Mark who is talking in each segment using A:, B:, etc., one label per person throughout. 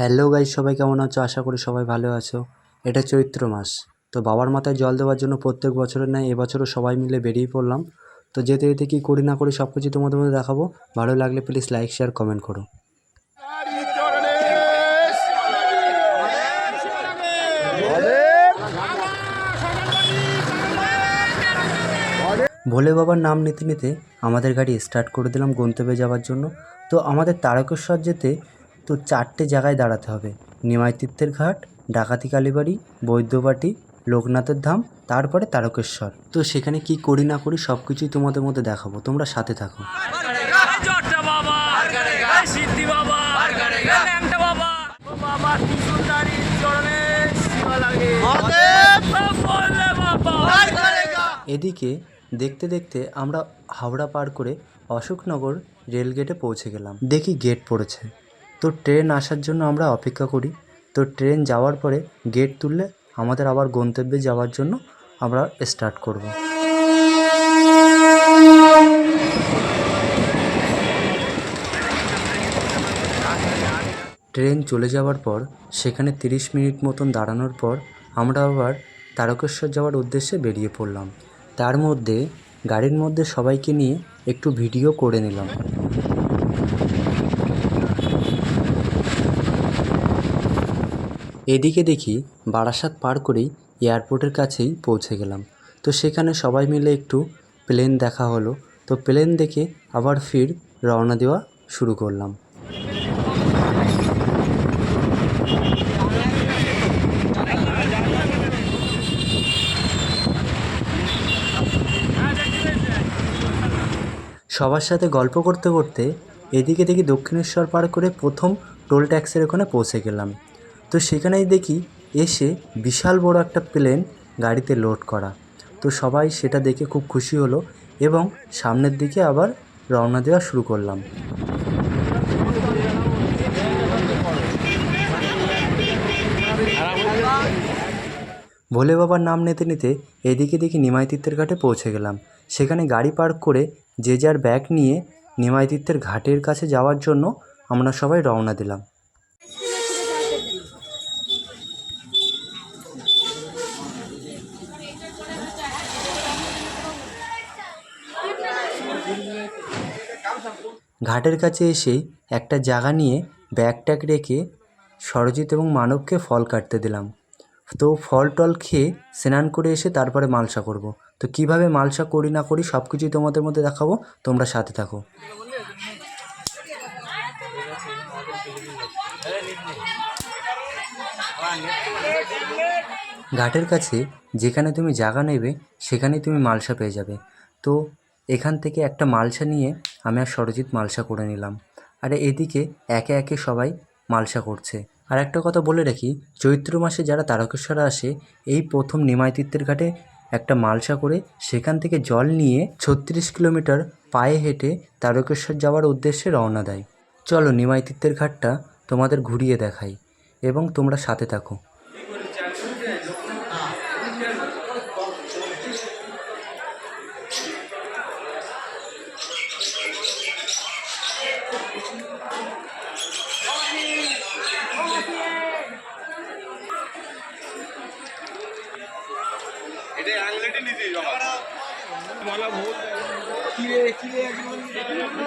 A: Hello guys সবাই কেমন আছো? আশা করি সবাই ভালো আছো। এটা চৈত্র মাস। তো বাবার মাথায় জল দেওয়ার জন্য প্রত্যেক বছরের ন্যায় এবছরও সবাই মিলে বেরিয়ে পড়লাম। তো যেতে যেতে কী করি না করি সব কিছু তোমাদের মধ্যে দেখাবো। ভালো লাগলে প্লিজ লাইক শেয়ার কমেন্ট করো। ভোলে বাবার নাম নিতে নিতে আমাদের গাড়ি স্টার্ট করে দিলাম গন্তব্যে যাওয়ার জন্য। তো আমাদের তারকেশ্বর যেতে তো চারটে জায়গায় দাঁড়াতে হবে। নিমাই তীর্থের ঘাট, ডাকাতি কালীবাড়ি, বৈদ্যবাটি, লোকনাথের ধাম, তারপরে তারকেশ্বর। তো সেখানে কি করি না করি সব কিছুই তোমাদের মধ্যে দেখাবো। তোমরা সাথে থাকো। এদিকে দেখতে দেখতে আমরা হাওড়া পার করে অশোকনগর রেলগেটে পৌঁছে গেলাম। দেখি গেট পড়েছে। তো ট্রেন আসার জন্য আমরা অপেক্ষা করি। তো ট্রেন যাওয়ার পরে গেট তুললে আমাদের আবার গন্তব্যে যাওয়ার জন্য আমরা স্টার্ট করব। ট্রেন চলে যাওয়ার পর, সেখানে তিরিশ মিনিট মতন দাঁড়ানোর পর আমরা আবার তারকেশ্বর যাওয়ার উদ্দেশ্যে বেরিয়ে পড়লাম। তার মধ্যে গাড়ির মধ্যে সবাইকে নিয়ে একটু ভিডিও করে নিলাম। এদিকে দেখি বারাসাত পার করেই এয়ারপোর্টের কাছেই পৌঁছে গেলাম। তো সেখানে সবাই মিলে একটু প্লেন দেখা হলো। তো প্লেন দেখে আবার ফির রওনা দেওয়া শুরু করলাম। সবার সাথে গল্প করতে করতে এদিকে দেখি দক্ষিণেশ্বর পার করে প্রথম টোল ট্যাক্সের ওখানে পৌঁছে গেলাম। তো সেখানেই দেখি এসে বিশাল বড় একটা প্লেন গাড়িতে লোড করা। তো সবাই সেটা দেখে খুব খুশি হলো এবং সামনের দিকে আবার রওনা দেওয়া শুরু করলাম। ভোলে বাবার নাম নিতে নিতে এদিকে দেখি নিমাই তীর্থের ঘাটে পৌঁছে গেলাম। সেখানে গাড়ি পার্ক করে যে যার ব্যাগ নিয়ে নিমাই ঘাটের কাছে যাওয়ার জন্য আমরা সবাই রওনা দিলাম। ঘাটের কাছে এসেই একটা জায়গা নিয়ে ব্যাগ ট্যাগ রেখে সরজিৎ এবং মানবকে ফল কাটতে দিলাম। তো ফল টল খেয়ে স্নান করে এসে তারপরে মালসা করব। তো কীভাবে মালসা করি না করি সব কিছুই তোমাদের মধ্যে দেখাবো, তোমরা সাথে থাকো। ঘাটের কাছে যেখানে তুমি জায়গা নেবে, সেখানেই তুমি মালসা পেয়ে যাবে। তো এখান থেকে একটা মালসা নিয়ে আমি আর সরজিৎ মালসা করে নিলাম। আর এদিকে একে একে সবাই মালসা করছে। আর একটা কথা বলে রাখি, চৈত্র মাসে যারা তারকেশ্বরে আসে, এই প্রথম নিমাই তীর্থের ঘাটে একটা মালসা করে সেখান থেকে জল নিয়ে ছত্রিশ কিলোমিটার পায়ে হেঁটে তারকেশ্বর যাওয়ার উদ্দেশ্যে রওনা দেয়। চলো নিমাই তীর্থের ঘাটটা তোমাদের ঘুরিয়ে দেখাই এবং তোমরা সাথে থাকো।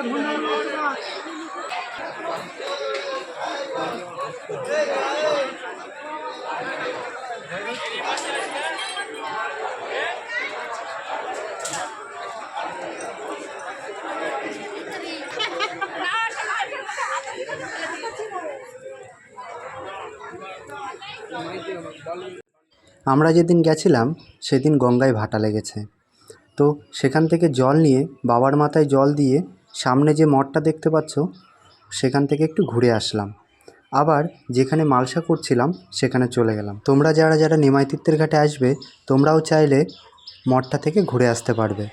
A: আমরা যেদিন গেছিলাম, সেদিন গঙ্গায় ভাটা লেগেছে। তো সেখান থেকে জল নিয়ে বাবার মাথায় জল দিয়ে সামনে যে মঠটা দেখতে পাচ্ছ, সেখান থেকে একটু ঘুরে আসলাম। আবার যেখানে মালসা করছিলাম, সেখানে চলে গেলাম। তোমরা যারা যারা নিমাই তীর্থের ঘাটে আসবে, তোমরাও চাইলে মঠটা থেকে ঘুরে আসতে পারবে।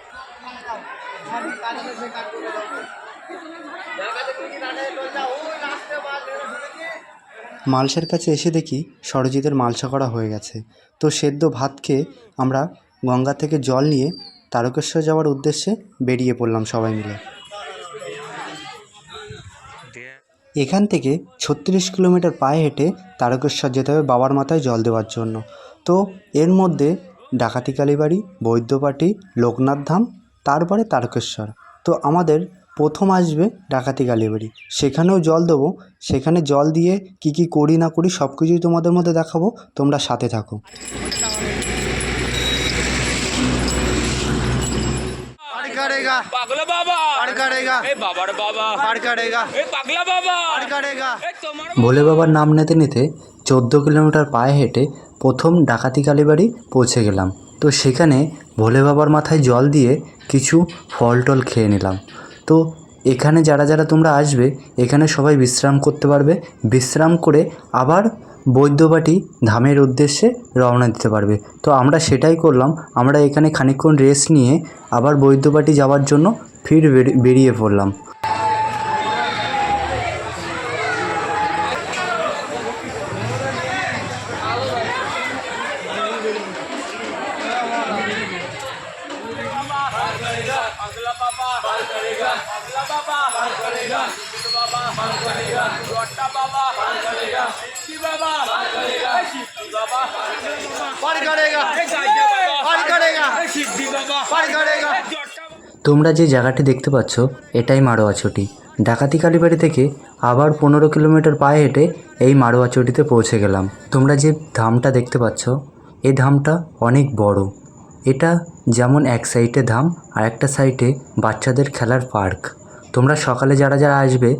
A: মালসার কাছে এসে দেখি সরজিতের মালসা করা হয়ে গেছে। তো সেদ্ধ ভাত খেয়ে আমরা গঙ্গা থেকে জল নিয়ে তারকেশ্বর যাওয়ার উদ্দেশ্যে বেরিয়ে পড়লাম সবাই মিলে।
B: এখান থেকে ছত্রিশ কিলোমিটার পায়ে হেঁটে তারকেশ্বর যেতে হবে বাবার মাথায় জল দেওয়ার জন্য। তো এর মধ্যে ডাকাতি কালীবাড়ি বৈদ্যবাটি লোকনাথ ধাম, তারপরে তারকেশ্বর। তো আমাদের প্রথম আসবে ডাকাতি কালীবাড়ি। সেখানেও জল দেবো। সেখানে জল দিয়ে কি কি করি না করি সব কিছুই তোমাদের মধ্যে দেখাবো। তোমরা সাথে থাকো।
C: পাগলা বাবা। এই বাবার বাবা। এই পাগলা বাবা। এই তোমার
A: ভোলে বাবার নাম নিতে নিতে চোদ্দ কিলোমিটার পায়ে হেঁটে প্রথম ডাকাতি কালীবাড়ি পৌঁছে গেলাম। তো সেখানে ভোলে বাবার মাথায় জল দিয়ে কিছু ফল টল খেয়ে নিলাম। তো এখানে যারা যারা তোমরা আসবে এখানে সবাই বিশ্রাম করতে পারবে। বিশ্রাম করে আবার বৈদ্যবাটি ধামের উদ্দেশ্যে রওনা দিতে পারবে তো আমরা সেটাই করলাম আমরা এখানে খানিকক্ষণ রেস্ট নিয়ে আবার বৈদ্যবাটি যাওয়ার জন্য ফির বেরি- বেরিয়ে পড়লাম তোমরা যে জায়গাটি দেখতে পাচ্ছ, এটাই মারোয়াচটি ডাকাতি কালীবাড়ি থেকে আবার পনেরো কিলোমিটার পায়ে হেঁটে এই মারোয়াচটিতে পৌঁছে গেলাম। তোমরা যে ধামটা দেখতে পাচ্ছ এই ধামটা অনেক বড়। এটা যেমন এক সাইডে ধাম, আর একটা সাইডে বাচ্চাদের খেলার পার্ক। তোমরা সকালে যারা যারা আসবে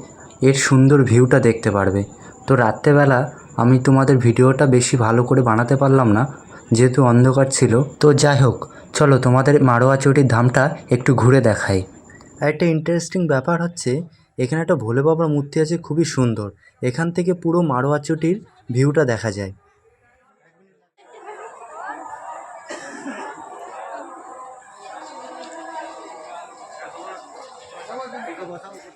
A: এর সুন্দর ভিউটা দেখতে পারবে। তো রাত্রেবেলা আমি তোমাদের ভিডিওটা বেশি ভালো করে বানাতে পারলাম না, যেহেতু অন্ধকার ছিল। তো যাই হোক, চলো তোমাদের মারোয়া চটির ধামটা একটু ঘুরে দেখাই। একটা ইন্টারেস্টিং ব্যাপার হচ্ছে, এখানে একটা ভোলে বাবার মূর্তি আছে খুবই সুন্দর। এখান থেকে পুরো মারোয়া চটির ভিউটা দেখা যায়।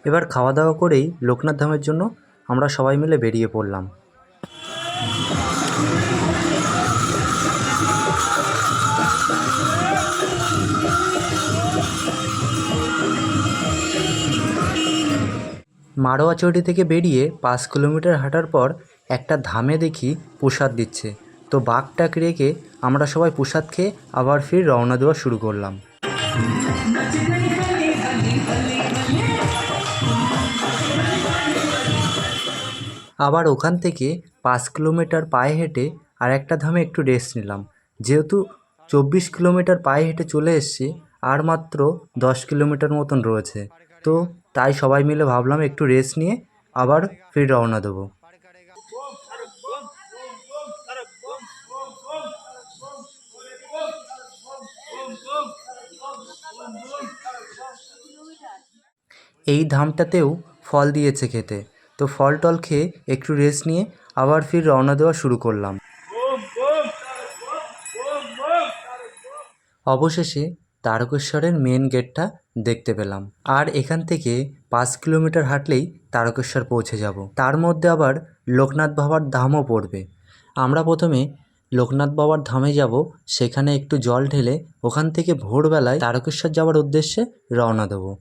A: এবার খাওয়া দাওয়া করেই লোকনাথ ধামের জন্য আমরা সবাই মিলে বেরিয়ে পড়লাম। মারোয়াচড়ি থেকে বেরিয়ে পাঁচ কিলোমিটার হাঁটার পর একটা ধামে দেখি প্রসাদ দিচ্ছে। তো বাঘটাক রেখে আমরা সবাই প্রসাদ খেয়ে আবার ফির রওনা দেওয়া শুরু করলাম। আবার ওখান থেকে পাঁচ কিলোমিটার পায়ে হেঁটে আর একটা ধামে একটু রেস্ট নিলাম। যেহেতু চব্বিশ কিলোমিটার পায়ে হেঁটে চলে এসেছি, আর মাত্র দশ কিলোমিটার মতন রয়েছে। তো তাই সবাই মিলে ভাবলাম একটু রেস্ট নিয়ে আবার ফির রওনা দেবো। এই ধামটাতেও ফল দিয়েছে খেতে। তো ফল টল খেয়ে একটু রেস্ট নিয়ে আবার ফির রওনা দেওয়া শুরু করলাম। অবশেষে তারকেশ্বরের মেন গেটটা দেখতে পেলাম। আর এখান থেকে পাঁচ কিলোমিটার হাঁটলেই তারকেশ্বর পৌঁছে যাব। তার মধ্যে আবার লোকনাথ বাবার ধামও পড়বে। আমরা প্রথমে লোকনাথ বাবার ধামে যাব, সেখানে একটু জল ঢেলে ওখান থেকে ভোরবেলায় তারকেশ্বর যাওয়ার উদ্দেশ্যে রওনা দেবো।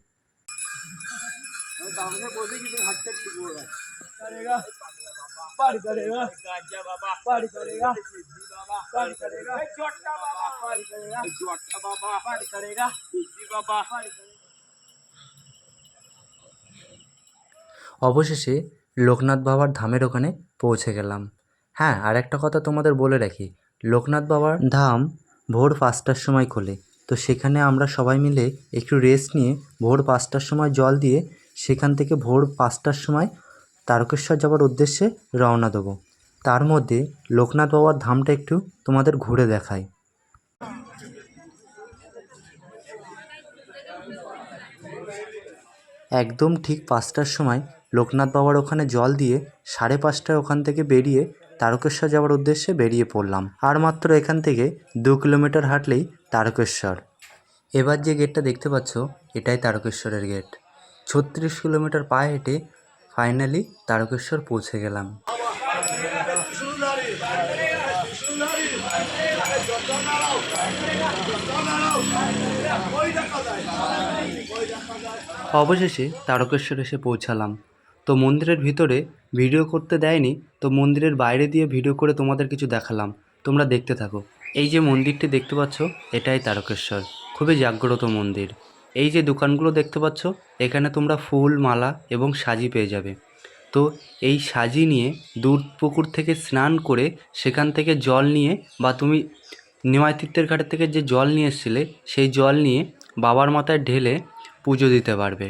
C: पार करेगा गाजा बाबा पार करेगा सिद्धि बाबा पार करेगा जोट्टा बाबा पार करेगा जोट्टा बाबा पार करेगा सिद्धि बाबा पार करेगा
A: অবশেষে লোকনাথ বাবার ধামের ওখানে পৌঁছে গেলাম হ্যাঁ আর একটা কথা তোমাদের বলে রাখি লোকনাথ বাবার ধাম ভোর পাঁচটার সময় খোলে তো সেখানে আমরা সবাই মিলে একটু রেস্ট নিয়ে ভোর পাঁচটার সময় জল দিয়ে সেখান থেকে ভোর পাঁচটার সময় তারকেশ্বর যাওয়ার উদ্দেশ্যে রওনা দেবো। তার মধ্যে লোকনাথ বাবার ধামটা একটু তোমাদের ঘুরে দেখাই। একদম ঠিক পাঁচটার সময় লোকনাথ বাবার ওখানে জল দিয়ে সাড়ে পাঁচটায় ওখান থেকে বেরিয়ে তারকেশ্বর যাওয়ার উদ্দেশ্যে বেরিয়ে পড়লাম। আর মাত্র এখান থেকে দু কিলোমিটার হাঁটলেই তারকেশ্বর। এবার যে গেটটা দেখতে পাচ্ছ, এটাই তারকেশ্বরের গেট। ছত্রিশ কিলোমিটার পায়ে হেঁটে ফাইনালি তারকেশ্বর পৌঁছে গেলাম। অবশেষে তারকেশ্বর এসে পৌঁছালাম। তো মন্দিরের ভিতরে ভিডিও করতে দেয়নি, তো মন্দিরের বাইরে দিয়ে ভিডিও করে তোমাদের কিছু দেখালাম। তোমরা দেখতে থাকো। এই যে মন্দিরটি দেখতে পাচ্ছ, এটাই তারকেশ্বর খুবই জাগ্রত মন্দির। এই যে দোকানগুলো দেখতে পাচ্ছ, এখানে তোমরা ফুল, মালা এবং সাজি পেয়ে যাবে। তো এই সাজি নিয়ে দূর পুকুর থেকে স্নান করে সেখান থেকে জল নিয়ে বা তুমি নিমায়তিত্বের ঘাটের থেকে যে জল নিয়ে এসেছিলে, সেই জল নিয়ে বাবার মাথায় ঢেলে পুজো দিতে পারবে।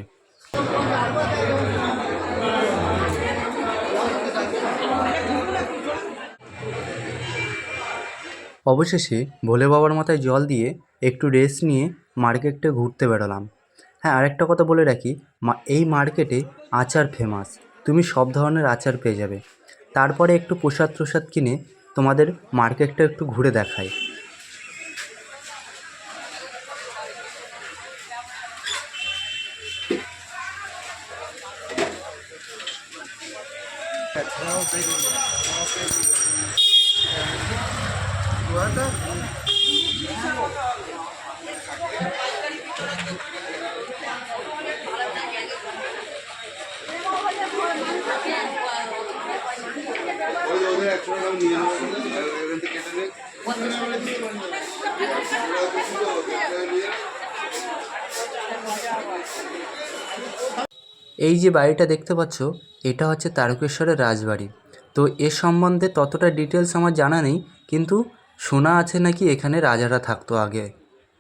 A: অবশেষে ভোলে বাবার মাথায় জল দিয়ে একটু রেস্ট নিয়ে মার্কেটে ঘুরতে বেরোলাম। হ্যাঁ আরেকটা কথা বলে রাখি এই মার্কেটে আচার ফেমাস তুমি সব ধরনের আচার পেয়ে যাবে। তারপরে একটু প্রসাদ প্রসাদ কিনে তোমাদের মার্কেটটা একটু ঘুরে দেখাই।
D: একশো টাকা
A: এই যে বাড়িটা দেখতে পাচ্ছ এটা হচ্ছে তারকেশ্বরের রাজবাড়ি। তো এ সম্বন্ধে ততটা ডিটেলস আমার জানা নেই কিন্তু শোনা আছে নাকি এখানে রাজারা থাকতো আগে?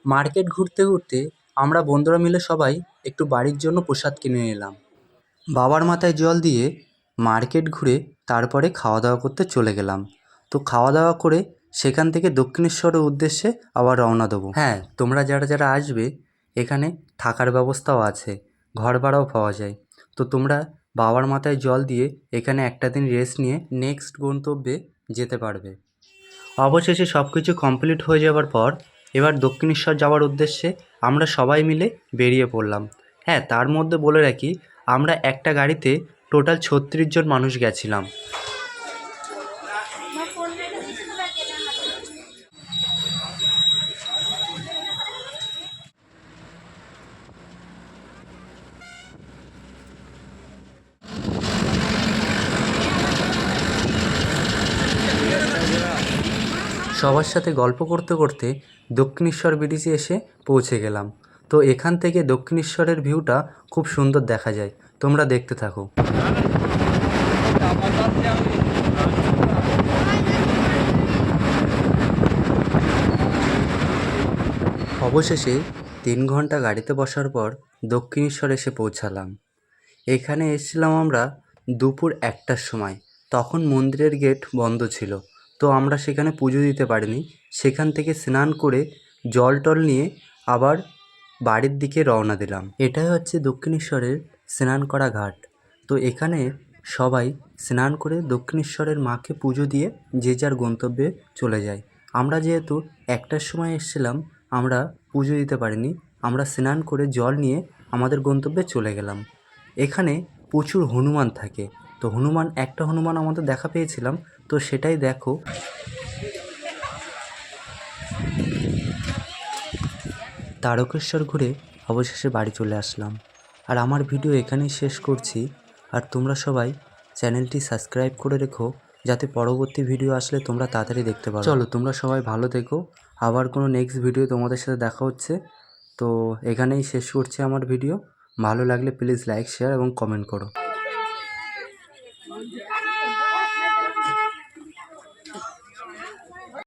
A: মার্কেট ঘুরতে ঘুরতে আমরা বন্ধুরা মিলে সবাই একটু বাড়ির জন্য প্রসাদ কিনে নিলাম। বাবার মাথায় জল দিয়ে মার্কেট ঘুরে তারপরে খাওয়া দাওয়া করতে চলে গেলাম। তো খাওয়া দাওয়া করে সেখান থেকে দক্ষিণেশ্বরের উদ্দেশ্যে আবার রওনা দেবো। হ্যাঁ তোমরা যারা যারা আসবে, এখানে থাকার ব্যবস্থাও আছে ঘর ভাড়াও পাওয়া যায়। তো তোমরা বাবার মাথায় জল দিয়ে এখানে একটা দিন রেস্ট নিয়ে নেক্সট গন্তব্যে যেতে পারবে। অবশেষে সব কিছু কমপ্লিট হয়ে যাওয়ার পর, এবার দক্ষিণেশ্বর যাওয়ার উদ্দেশ্যে আমরা সবাই মিলে বেরিয়ে পড়লাম। হ্যাঁ তার মধ্যে বলে রাখি, আমরা একটা গাড়িতে টোটাল ছত্রিশ জন মানুষ গেছিলাম। সবার সাথে গল্প করতে করতে দক্ষিণেশ্বর ব্রিজে এসে পৌঁছে গেলাম। তো এখান থেকে দক্ষিণেশ্বরের ভিউটা খুব সুন্দর দেখা যায়। তোমরা দেখতে থাকো। অবশেষে তিন ঘণ্টা গাড়িতে বসার পর দক্ষিণেশ্বর এসে পৌঁছালাম। এখানে এসেছিলাম আমরা দুপুর একটার সময়। তখন মন্দিরের গেট বন্ধ ছিল। তো আমরা সেখানে পুজো দিতে পারিনি। সেখান থেকে স্নান করে জল টল নিয়ে আবার বাড়ির দিকে রওনা দিলাম। এটাই হচ্ছে দক্ষিণেশ্বরের স্নান করা ঘাট। তো এখানে সবাই স্নান করে দক্ষিণেশ্বরের মাকে পুজো দিয়ে যে যার গন্তব্যে চলে যায়। আমরা যেহেতু একটার সময় এসেছিলাম, আমরা পুজো দিতে পারিনি। আমরা স্নান করে জল নিয়ে আমাদের গন্তব্যে চলে গেলাম। এখানে প্রচুর হনুমান থাকে। তো হনুমান, একটা হনুমান আমাদের দেখা পেয়েছিলাম। তো সেটাই দেখো। তারকেশ্বর ঘুরে অবশেষে বাড়ি চলে আসলাম। আর আমার ভিডিও এখানেই শেষ করছি। আর তোমরা সবাই চ্যানেলটি সাবস্ক্রাইব করে রেখো, যাতে পরবর্তী ভিডিও আসলে তোমরা তাড়াতাড়ি দেখতে পারো। চলো, তোমরা সবাই ভালো থেকো। আবার কোনো নেক্সট ভিডিও তোমাদের সাথে দেখা হচ্ছে। তো এখানেই শেষ করছি আমার ভিডিও। ভালো লাগলে প্লিজ লাইক শেয়ার এবং কমেন্ট করো।